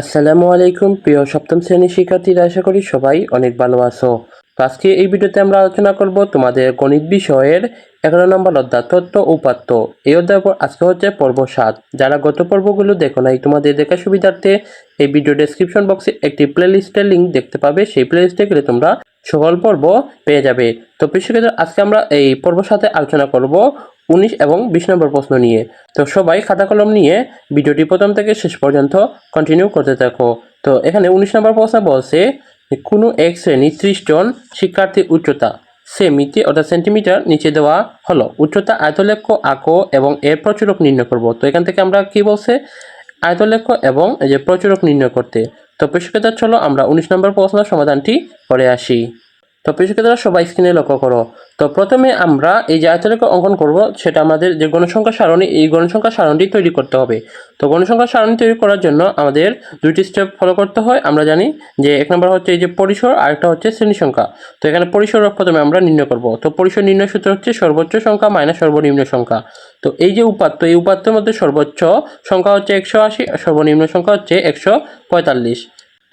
আসসালামু আলাইকুম, প্রিয় সপ্তম শ্রেণির শিক্ষার্থীরা, আশা করি সবাই অনেক ভালো আছো। আজকে এই ভিডিওতে আমরা আলোচনা করব তোমাদের গণিত বিষয়ের এগারো নম্বর অধ্যায় তত্ত্ব উপাত্ত। এই অধ্যায় আজকে হচ্ছে পর্ব সাত। যারা গত পর্বগুলো দেখো নাই, তোমাদের দেখার সুবিধার্থে এই ভিডিও ডেসক্রিপশন বক্সে একটি প্লেলিস্টের লিঙ্ক দেখতে পাবে। সেই প্লেলিস্টে গেলে তোমরা সকল পর্ব পেয়ে যাবে। তো কৃষকের আজকে আমরা এই পর্ব সাথে আলোচনা করব উনিশ এবং বিশ নম্বর প্রশ্ন নিয়ে। তো সবাই খাতা কলম নিয়ে ভিডিওটি প্রথম থেকে শেষ পর্যন্ত কন্টিনিউ করতে থাকো। তো এখানে উনিশ নম্বর প্রশ্ন বলছে, কোনো এক শ্রেণি ত্রিশ জন শিক্ষার্থীর উচ্চতা? সেমিতে অর্থাৎ সেন্টিমিটার নিচে দেওয়া হলো। উচ্চতা, আয়তলেখ্য, আঁকো এবং এর প্রচুরক নির্ণয় করব। তো এখান থেকে আমরা কি বলছে? আয়তলেখ্য এবং এই যে প্রচুরক নির্ণয় করতে। তো পেশকেদার চলো আমরা উনিশ নম্বর প্রশ্নের সমাধানটি করে আসি। তো পেশকেদারা সবাই স্ক্রিনে লক্ষ্য করো। তো প্রথমে আমরা এই যে আয়তলেখ অঙ্কন করব, সেটা আমাদের যে গণসংখ্যা সারণী, এই গণসংখ্যা সারণটি তৈরি করতে হবে। তো গণসংখ্যা সারণী তৈরি করার জন্য আমাদের দুইটি স্টেপ ফলো করতে হয়। আমরা জানি যে এক নম্বর হচ্ছে এই যে পরিসর আর একটা হচ্ছে শ্রেণি সংখ্যা। তো এখানে পরিসর প্রথমে আমরা নির্ণয় করব। তো পরিসর নির্ণয় সূত্র হচ্ছে সর্বোচ্চ সংখ্যা মাইনাস সর্বনিম্ন সংখ্যা। তো এই যে উপাত্ত এই উপাত্তের মধ্যে সর্বোচ্চ সংখ্যা হচ্ছে একশো আশি সর্বনিম্ন সংখ্যা হচ্ছে একশো পঁয়তাল্লিশ।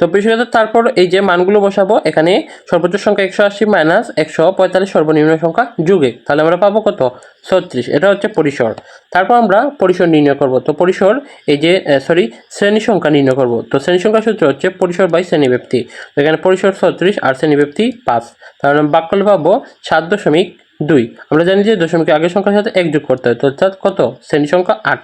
তো বিষয়টা তারপর এই যে মানগুলো বসাবো, এখানে সর্বোচ্চ সংখ্যা একশো আশি মাইনাস একশো পঁয়তাল্লিশ, সর্বনিম্ন সংখ্যা যুগে তাহলে আমরা পাবো কত? ছত্রিশ। এটা হচ্ছে পরিসর। তারপর আমরা পরিসর নির্ণয় করব। তো পরিসর এই যে সরি শ্রেণি সংখ্যা নির্ণয় করব। তো শ্রেণি সংখ্যা সূত্র হচ্ছে পরিসর বাই শ্রেণি ব্যক্তি। তো এখানে পরিসর ছত্রিশ আর শ্রেণি ব্যক্তি পাঁচ। তাহলে আমরা বাক করলে পাবো সাত দশমিক দুই। আমরা জানি যে দশমিক আগের সংখ্যার সাথে এক যোগ করতে হয়। তো অর্থাৎ কত? শ্রেণি সংখ্যা আট।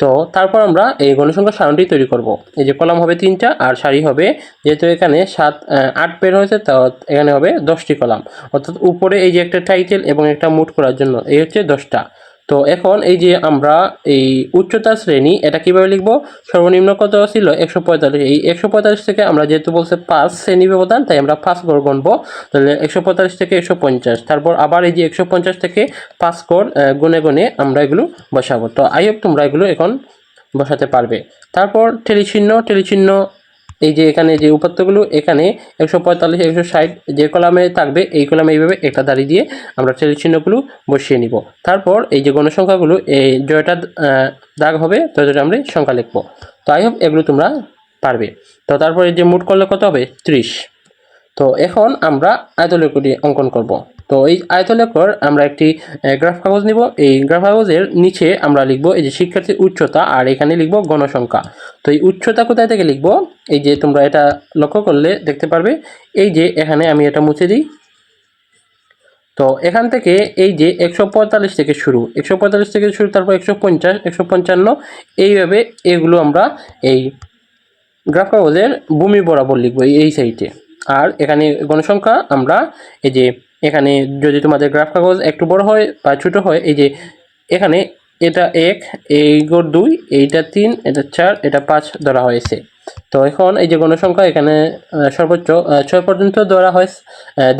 তো তারপর আমরা এই গণসংখ্যা সারণটি তৈরি করব। এই যে কলাম হবে তিনটা আর সারি হবে, যেহেতু এখানে সাত আট পের হয়েছে, তো এখানে হবে দশটি কলাম। অর্থাৎ উপরে এই যে একটা টাইটেল এবং একটা মুট করার জন্য, এই হচ্ছে দশটা। তো এখন এই যে আমরা এই উচ্চতা শ্রেণি, এটা কীভাবে লিখব? সর্বনিম্ন কত ছিল? একশো পঁয়তাল্লিশ। এই একশো পঁয়তাল্লিশ থেকে আমরা যেহেতু বলছে পাঁচ শ্রেণি ব্যবধান, তাই আমরা পাঁচ গড় গণবো তাহলে একশো পঁয়তাল্লিশ থেকে একশো পঞ্চাশ। তারপর আবার এই যে একশো পঞ্চাশ থেকে পাঁচ গড় গুনে গুনে আমরা এগুলো বসাবো। তো আই হোপ তোমরা এগুলো এখন বসাতে পারবে। তারপর টেলিচিহ্ন টেলিচিহ্ন এই যে এখানে যে উপাত্তগুলো এখানে একশো পঁয়তাল্লিশ, একশো ষাট যে কলামে থাকবে, এই কলামে এইভাবে একটা দাড়ি দিয়ে আমরা টেলিচিহ্নগুলো বসিয়ে নিব। তারপর এই যে গণসংখ্যাগুলো, এই জয়টা দাগ হবে, তো যেটা আমরা সংখ্যা লিখব। তো আই হোপ এগুলো তোমরা পারবে। তো তারপর যে মোট করলে কত হবে? ত্রিশ। তো এখন আমরা আয়তলেখটি অঙ্কন করব। তো এই আয়তলেখর আমরা একটি গ্রাফ কাগজ নিব। এই গ্রাফ কাগজের নিচে আমরা লিখব এই যে শিক্ষার্থীর উচ্চতা আর এখানে লিখব গণসংখ্যা। তো এই উচ্চতা কোথায় থেকে লিখব? এই যে তোমরা এটা লক্ষ্য করলে দেখতে পারবে। এই যে এখানে আমি এটা মুছে দিই। তো এখান থেকে এই যে একশো পঁয়তাল্লিশ থেকে শুরু, একশো পঁয়তাল্লিশ থেকে শুরু, তারপর একশো পঞ্চাশ, একশো পঞ্চান্ন, এইভাবে এগুলো আমরা এই গ্রাফ কাগজের ভূমি বরাবর লিখব এই- এই সাইডে আর এখানে গণসংখ্যা আমরা এই যে এখানে যদি তোমাদের গ্রাফ কাগজ একটু বড় হয় বা ছোটো হয়, এই যে এখানে এটা এক এই গড় দুই, এইটা তিন, এটা চার, এটা পাঁচ ধরা হয়েছে। তো এখন এই যে গণসংখ্যা এখানে সর্বোচ্চ ছয় পর্যন্ত ধরা হয়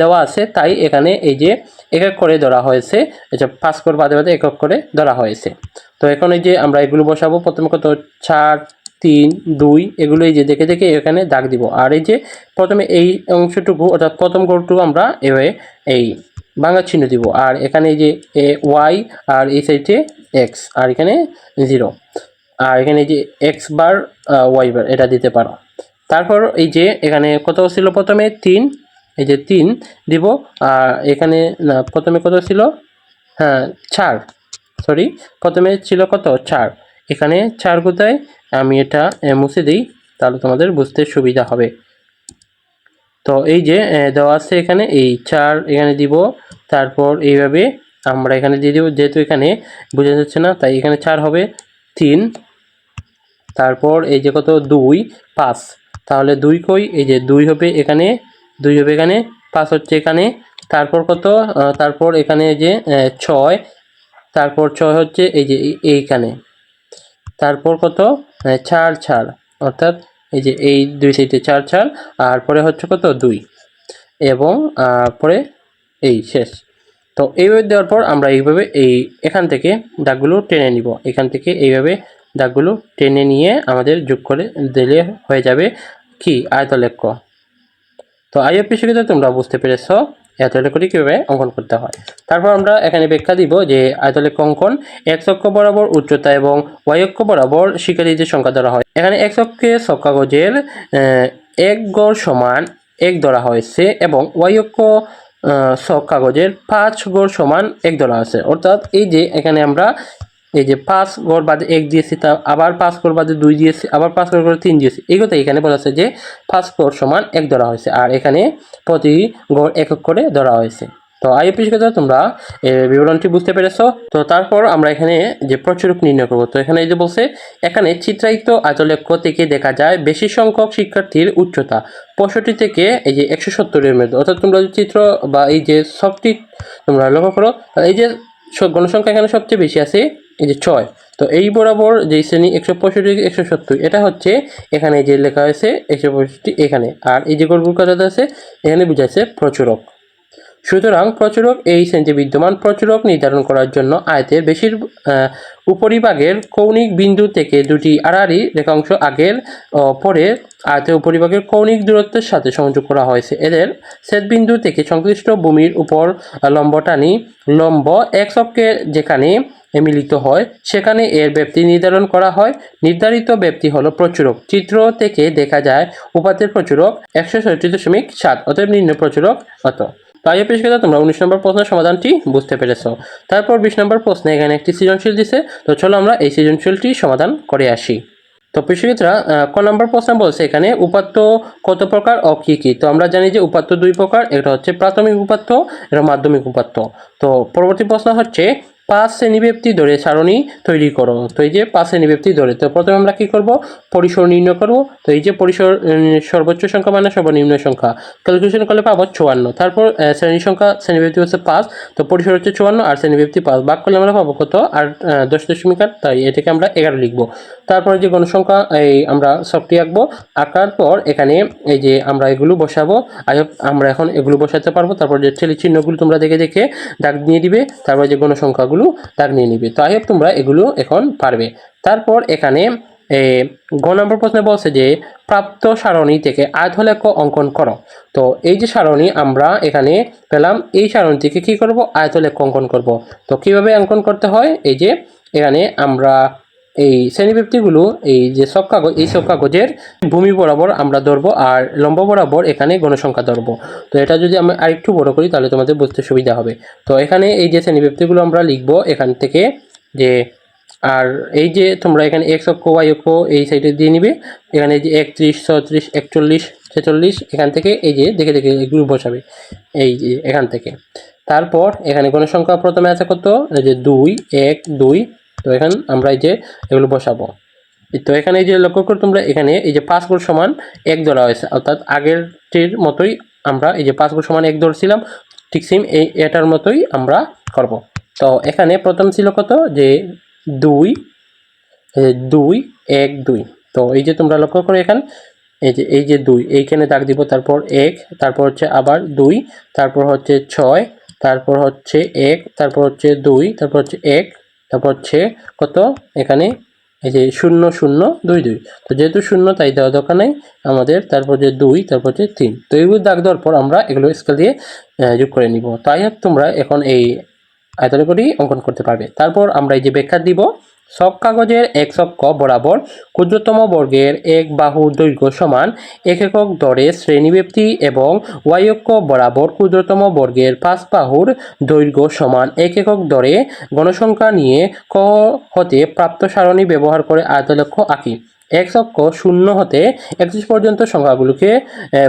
দেওয়া আছে। তাই এখানে এই যে এক এক করে ধরা হয়েছে যে পাঁচ করে বাদে বাদে একক করে ধরা হয়েছে। তো এখন এই যে আমরা এগুলো বসাবো। প্রথমে কত? চার তিন, দুই এগুলো এই যে দেখে দেখে এখানে দাগ দিব। আর এই যে প্রথমে এই অংশটুকু, অর্থাৎ প্রথম গড়টুকু আমরা এভাবে এই বাংলা চিহ্ন দিব। আর এখানে এই যে এ, ওয়াই, আর এই সাইডে এক্স, আর এখানে জিরো। আর এখানে এই যে এক্স বার ওয়াই বার, এটা দিতে পারো। তারপর এই যে এখানে কত ছিল প্রথমে? তিন। এই যে তিন দিব। আর এখানে, না, প্রথমে কত ছিল? হ্যাঁ চার। সরি, প্রথমে ছিল কত? চার। এখানে চার কোথায়? আমি এটা মুছে দিই, তাহলে তোমাদের বুঝতে সুবিধা হবে। তো এই যে দেওয়া আছে এখানে, এই চার এখানে দিব, তারপর এইভাবে আমরা এখানে দিয়ে দিব, যেহেতু এখানে বোঝা যাচ্ছে না, তাই এখানে চার হবে, তিন, তারপর এই যে কত, দুই, পাঁচ। তাহলে দুই কই? এই যে দুই হবে এখানে, দুই হবে এখানে, পাঁচ হচ্ছে এখানে, তারপর কত? তারপর এখানে যে ছয়, তারপর ছয় হচ্ছে এই যে, এই- এইখানে। তারপর কত? চার চার, অর্থাৎ এই যে এই দুই সাইডে চার চার, আর পরে হচ্ছে কত? দুই। এবং পরে এই শেষ। তো এইভাবে দেওয়ার পর আমরা এইভাবে এই এখান থেকে দাগগুলো টেনে নিব। এখান থেকে এইভাবে দাগগুলো টেনে নিয়ে আমাদের যোগ করে দিলে হয়ে যাবে কি? আয়তলেখ্য তো আইএফপি শিক্ষিত তোমরা বুঝতে পেরেছ আয়তলেখ করে কীভাবে অঙ্কন করতে হয়? তারপর আমরা এখানে ব্যাখ্যা দিব যে আয়তলেখ অঙ্কন এক অক্ষ বরাবর উচ্চতা এবং ওয়াই অক্ষ বরাবর শিকারীদের সংখ্যা ধরা হয়। এখানে এক অক্ষে আহ, এক গড় সমান এক ধরা হয়েছে এবং ওয়াই অক্ষ সব কাগজের পাঁচ গড় সমান এক ধরা আছে। অর্থাৎ এই যে এখানে আমরা এই যে পাঁচ গড় বাদে এক দিয়েছি, তা আবার পাঁচ গড় বাদে দুই দিয়েছি, আবার পাঁচ গড় করে তিন দিয়েছি। এই কথা এখানে বলা আছে যে পাঁচ গড় সমান এক ধরা হয়েছে, আর এখানে প্রতি গড় একক করে ধরা হয়েছে। তো আইএপি শিক্ষার্থীরা তোমরা বিবরণটি বুঝতে পেরেছ। তো তারপর আমরা এখানে যে প্রচুরক নির্ণয় করব, তো এখানে এই যে বলছে, এখানে চিত্রায়িত আয়তলেখ্য থেকে দেখা যায় বেশি সংখ্যক শিক্ষার্থীর উচ্চতা, পঁয়ষট্টি থেকে এই যে একশো সত্তরের মধ্যে। অর্থাৎ তোমরা চিত্র বা এই যে সবটি তোমরা লক্ষ্য করো এই যে গণসংখ্যা এখানে সবচেয়ে বেশি আছে, এই যে ছয়। তো এই বরাবর যে শ্রেণি একশো পঁয়ষট্টি একশো সত্তর, এটা হচ্ছে এখানে যে লেখা হয়েছে একশো পঁয়ষট্টি এখানে। আর এই যে গড়গুল কথাটা আছে, এখানে বুঝাচ্ছে প্রচুরক। সুতরাং প্রচুরক এই শ্রেণীতে বিদ্যমান প্রচুরক নির্ধারণ করার জন্য আয়তের বেশির উপরিভাগের কৌণিক বিন্দু থেকে দুটি আড়াআড়ি রেখাংশ আগের ও পরের আয়তের উপরিভাগের কৌণিক দূরত্বের সাথে সংযোগ করা হয়েছে। এদের ছেদবিন্দু থেকে সংশ্লিষ্ট ভূমির উপর আহ, লম্ব এক অক্ষে যেখানে মিলিত হয় সেখানে এর ব্যাপ্তি নির্ধারণ করা হয়। নির্ধারিত ব্যাপ্তি হলো প্রচুরক। চিত্র থেকে দেখা যায় উপাত্তের প্রচুরক একশো দশমিক সাত অতএব নিম্ন প্রচুরক অত। তাই পেশকাতা তোমরা উনিশ নম্বর প্রশ্নের সমাধানটি বুঝতে পেরেছ। তারপর বিশ নম্বর প্রশ্নে এখানে একটি সৃজনশীল দিছে, তো চলো আমরা এই সৃজনশীলটি সমাধান করে আসি। তো পেশিকরা ক নম্বর প্রশ্ন বলছে এখানে উপাত্ত কত প্রকার ও কী কী? তো আমরা জানি যে উপাত্ত দুই প্রকার এটা হচ্ছে প্রাথমিক উপাত্ত এটা মাধ্যমিক উপাত্ত। তো পরবর্তী প্রশ্ন হচ্ছে পাঁচ শ্রেণীব্যাপ্তি ধরে সারণী তৈরি করো। তো এই যে পাঁচ শ্রেণীব্যাপ্তি ধরে, তো প্রথমে আমরা কি করব? পরিসর নির্ণয় করব। তো এই যে পরিসর সর্বোচ্চ সংখ্যা মানে সর্বনিম্ন সংখ্যা। ক্যালকুলেশন করলে পাবো চুয়ান্ন। তারপর শ্রেণি সংখ্যা, শ্রেণীব্যাপ্তি হচ্ছে পাঁচ। তো পরিসর হচ্ছে চুয়ান্ন আর শ্রেণীব্যাপ্তি পাঁচ। ভাগ করলে আমরা পাবো কত? আর দশ দশমিক আট। তাই এটাকে আমরা এগারো লিখব। তারপরে যে গণসংখ্যা এই আমরা সবটি আঁকবো। আঁকার পর এখানে এই যে আমরা এগুলো বসাবো। আই আমরা এখন এগুলো বসাতে পারব। তারপর যে ছেলে চিহ্নগুলো তোমরা দেখে দেখে দাগ নিয়ে দিবে। তারপর যে গণসংখ্যাগুলো দাগ নিয়ে নিবে। তো আই হোপ তোমরা এগুলো এখন পারবে। তারপর এখানে গ নম্বর প্রশ্নে বলছে যে, প্রাপ্ত সারণী থেকে আয়তলেখ অঙ্কন করো। তো এই যে সারণী আমরা এখানে পেলাম, এই সারণী থেকে কী করব? আয়তলেখ অঙ্কন করব। তো কীভাবে অঙ্কন করতে হয়? এই যে এখানে আমরা এই শ্রেণীব্যক্তিগুলো এই যে সব কাগজ, এই সব কাগজের ভূমি বরাবর আমরা ধরবো আর লম্ব বরাবর এখানে গণসংখ্যা ধরবো। তো এটা যদি আমি আরেকটু বড় করি, তাহলে তোমাদের বুঝতে সুবিধা হবে। তো এখানে এই যে শ্রেণীব্যক্তিগুলো আমরা লিখব, এখান থেকে যে আর এই যে তোমরা এখানে এক্স অক্ষ ওয়াই অক্ষ এই সাইডে দিয়ে নিবে। এখানে যে একত্রিশ ছত্রিশ একচল্লিশ, ছেচল্লিশ, এখান থেকে এই যে দেখে দেখে এগুলো বসাবে। এই যে এখান থেকে। তারপর এখানে গণসংখ্যা প্রথমে আছে কত? এই যে দুই, এক, দুই তো এখানে আমরা এই যে এগুলো বসাবো। তো এখানে এই যে লক্ষ্য করে তোমরা, এখানে এই যে পাঁচ গুণ সমান এক ধরা হয়েছে। অর্থাৎ আগেরটির মতোই আমরা এই যে পাঁচ গুণ সমান এক ধরছিলাম, ঠিক সেম এই এটার মতোই আমরা করব। তো এখানে প্রথম ছিল কত? যে দুই দুই, এক, দুই। তো এই যে তোমরা লক্ষ্য করো এখানে, এই যে এই যে দুই, এইখানে দাগ দিব, তারপর এক, তারপর হচ্ছে আবার দুই, তারপর হচ্ছে ছয়, তারপর হচ্ছে এক, তারপর হচ্ছে দুই, তারপর হচ্ছে এক তারপর হচ্ছে কত? এখানে এই যে শূন্য শূন্য, দুই দুই। তো যেহেতু শূন্য, তাই দেওয়া দরকার নেই। আমাদের তারপর যে দুই, তারপর যে তিন। তো এইগুলো দাগ দেওয়ার পর আমরা এগুলো স্কেল দিয়ে যোগ করে নিব। তাই তোমরা এখন এই আয়তনে করেই অঙ্কন করতে পারবে। তারপর আমরা এই যে ব্যাখ্যা দিব সব কাগজের এক অক্ষ বরাবর ক্ষুদ্রতম বর্গের এক বাহুর দৈর্ঘ্য সমান এক একক দরে শ্রেণীব্যাপ্তি এবং ওয়াই অক্ষ বরাবর ক্ষুদ্রতম বর্গের পাঁচ বাহুর দৈর্ঘ্য সমান এক একক দরে গণসংখ্যা নিয়ে ক হতে প্রাপ্ত সারণী ব্যবহার করে আয়তলক্ষ্য আঁকি। এক অক্ষ শূন্য হতে একত্রিশ পর্যন্ত সংখ্যাগুলোকে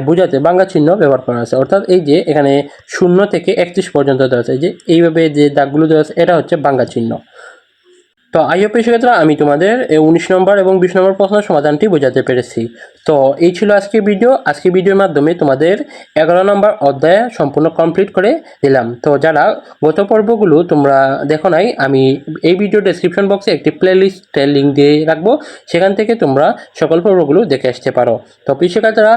বোঝাতে বাংলা চিহ্ন ব্যবহার করা আছে অর্থাৎ এই যে এখানে শূন্য থেকে একত্রিশ পর্যন্ত দেওয়া আছে যে এইভাবে যে দাগগুলো দেওয়া আছে, এটা হচ্ছে বাংলা চিহ্ন। তো আইও পেশাক্ষেত্রে আমি তোমাদের উনিশ নম্বর এবং বিশ নম্বর প্রশ্নের সমাধানটি বোঝাতে পেরেছি। তো এই ছিল আজকের ভিডিও। আজকের ভিডিওর মাধ্যমে তোমাদের এগারো নম্বর অধ্যায় সম্পূর্ণ কমপ্লিট করে দিলাম। তো যারা গত পর্বগুলো তোমরা দেখো নাই, আমি এই ভিডিও ডেসক্রিপশন বক্সে একটি প্লেলিস্টের লিঙ্ক দিয়ে রাখব। সেখান থেকে তোমরা সকল পর্বগুলো দেখে আসতে পারো। তো পেশাক্ষেত্রা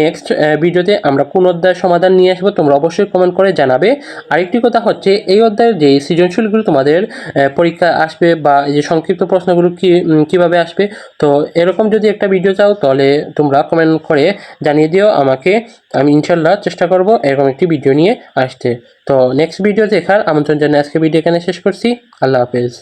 নেক্সট ভিডিওতে আমরা কোন অধ্যায়ের সমাধান নিয়ে আসব তোমরা অবশ্যই কমেন্ট করে জানাবে। আরেকটি কথা হচ্ছে, এই অধ্যায়ের যে সৃজনশীলগুলো তোমাদের পরীক্ষা আসবে বা এই যে সংক্ষিপ্ত প্রশ্নগুলো কি কীভাবে আসবে? তো এরকম যদি একটা ভিডিও চাও, তাহলে তোমরা কমেন্ট করে জানিয়ে দিও আমাকে। আমি ইনশাল্লাহ চেষ্টা করব এরকম একটি ভিডিও নিয়ে আসতে। তো নেক্সট ভিডিও দেখার আমন্ত্রণ জানিয়ে আজকে ভিডিও এখানে শেষ করছি। আল্লাহ হাফেজ।